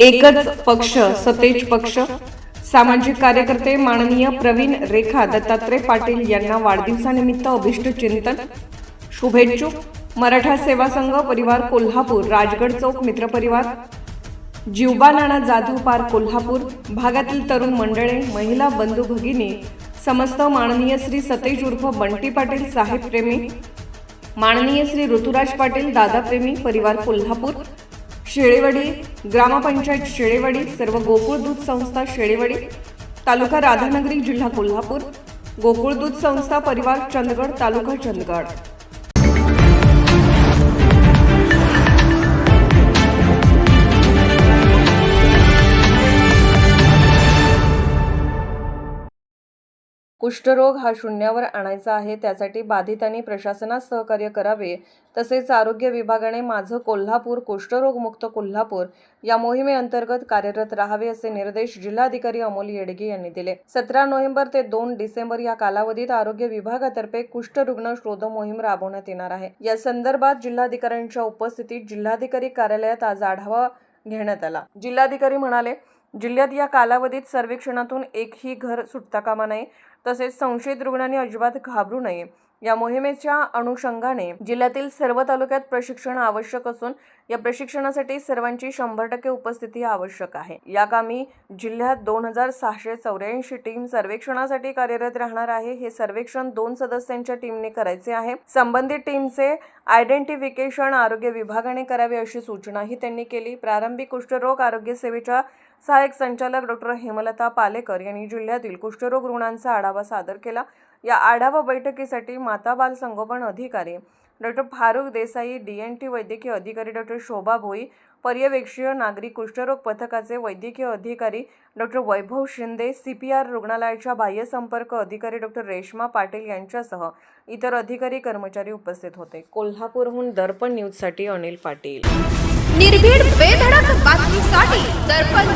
एकच पक्ष सतेज पक्ष. सामाजिक कार्यकर्ते माननीय प्रवीण रेखा दत्तात्रय पाटील यांना वाढदिवसानिमित्त अभिष्ट चिंतन. शुभेच्छुक. मराठा सेवा संघ परिवार कोल्हापूर राजगड चौक मित्रपरिवार जिवबा नाना जाधव पार्क कोल्हापूर भागातील तरुण मंडळे महिला बंधू भगिनी समस्त माननीय श्री सतेज उर्फ बंटी पाटील साहेब प्रेमी. माननीय श्री ऋतुराज पाटील दादा प्रेमी परिवार कोल्हापूर. शेळेवाडी ग्रामपंचायत शेळेवाडी सर्व गोकुळ दूध संस्था शेळेवाडी तालुका राधानगरी जिल्हा कोल्हापूर गोकुळ दूध संस्था परिवार चंदगड तालुका चंदगड. कुष्ठरोग हा शून्यावर आणायचा आहे त्यासाठी बाधितांनी प्रशासनास सहकार्य करावे. तसेच आरोग्य विभागाने माझं कोल्हापूर कुष्ठरोगमुक्त कोल्हापूर या मोहिमेअंतर्गत कार्यरत राहावे असे निर्देश जिल्हाधिकारी अमोल येडगे यांनी दिले. सतरा नोव्हेंबर ते दोन डिसेंबर या कालावधीत आरोग्य विभागातर्फे कुष्ठरुग्ण शोध मोहीम राबवण्यात येणार आहे. या संदर्भात जिल्हाधिकाऱ्यांच्या उपस्थितीत जिल्हाधिकारी कार्यालयात आज आढावा घेण्यात आला. जिल्हाधिकारी म्हणाले जिल्ह्यात या कालावधीत सर्वेक्षणातून एकही घर सुटता कामा नये. तसेच संशयित रुग्णांनी अजिबात घाबरू नये. या मोहिमेच्या अनुषंगाने जिल्ह्यातील सर्व तालुक्यात प्रशिक्षण आवश्यक असून या प्रशिक्षणासाठी सर्वांची शंभर टक्के उपस्थिती आवश्यक आहे. या कामी जिल्ह्यात दोन हजार सहाशे चौऱ्याऐंशी टीम सर्वेक्षणासाठी कार्यरत राहणार आहे. हे सर्वेक्षण दोन सदस्यांच्या टीमने करायचे आहे. संबंधित टीमचे आयडेंटिफिकेशन आरोग्य विभागाने करावे अशी सूचनाही त्यांनी केली. प्रारंभिक कुष्ठरोग आरोग्य सेवेच्या सहाय्यक संचालक डॉक्टर हेमलता पालेकर यांनी जिल्ह्यातील कुष्ठरोग रुग्णांचा आढावा सादर केला. या आढावा बैठकीसाठी माता बाल संगोपन अधिकारी doctor Farukh Desai D N T वैद्यकीय अधिकारी डॉक्टर शोभा भोई पर्यवेक्षीय नागरिक कुष्ठरोग पथकाचे वैद्यकीय अधिकारी doctor Vaibhav Shinde C P R रुग्णालयाच्या बाह्यसंपर्क अधिकारी डॉक्टर रेश्मा पाटील यांच्यासह इतर अधिकारी कर्मचारी उपस्थित होते. कोल्हापूरहून दर्पण न्यूजसाठी अनिल पाटील. निर्भीड बेधडक बातमीसाठी दर्पण